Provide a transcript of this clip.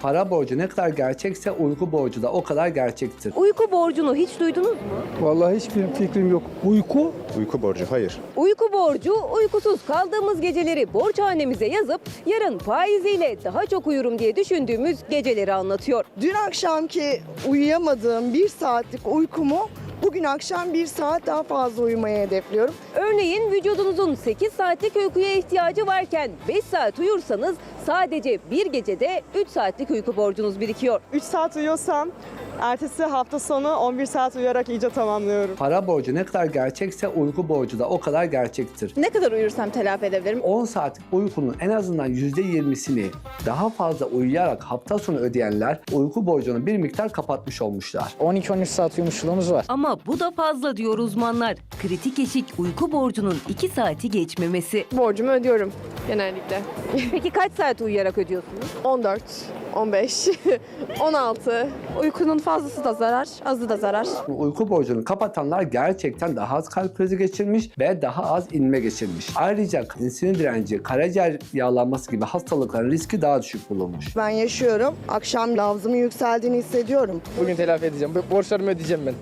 Para borcu ne kadar gerçekse uyku borcu da o kadar gerçektir. Uyku borcunu hiç duydunuz mu? Vallahi hiçbir fikrim yok. Uyku Uyku borcu hayır. Uyku borcu, uykusuz kaldığımız geceleri borçhanemize yazıp yarın faiziyle daha çok uyurum diye düşündüğümüz geceleri anlatıyor. Dün akşamki uyuyamadığım bir saatlik uykumu bugün akşam bir saat daha fazla uyumayı hedefliyorum. Örneğin vücudunuzun 8 saatlik uykuya ihtiyacı varken 5 saat uyursanız sadece bir gecede 3 saatlik uyku borcunuz birikiyor. 3 saat uyuyorsam ertesi hafta sonu 11 saat uyuyarak iyice tamamlıyorum. Para borcu ne kadar gerçekse uyku borcu da o kadar gerçektir. Ne kadar uyursam telafi edebilirim? 10 saatlik uykunun en azından %20'sini daha fazla uyuyarak hafta sonu ödeyenler uyku borcunu bir miktar kapatmış olmuşlar. 12-13 saat uyumuşluğumuz var. Ama bu da fazla diyor uzmanlar. Kritik eşik uyku borcunun 2 saati geçmemesi. Borcumu ödüyorum genellikle. Peki kaç saat uyuyarak ödüyorsunuz? 14, 15, 16. Uykunun fazlası da zarar, azı da zarar. Uyku borcunu kapatanlar gerçekten daha az kalp krizi geçirmiş ve daha az inme geçirmiş. Ayrıca insülin direnci, karaciğer yağlanması gibi hastalıkların riski daha düşük bulunmuş. Ben yaşıyorum. Akşam nabzımın yükseldiğini hissediyorum. Bugün telafi edeceğim. Borçlarımı ödeyeceğim ben.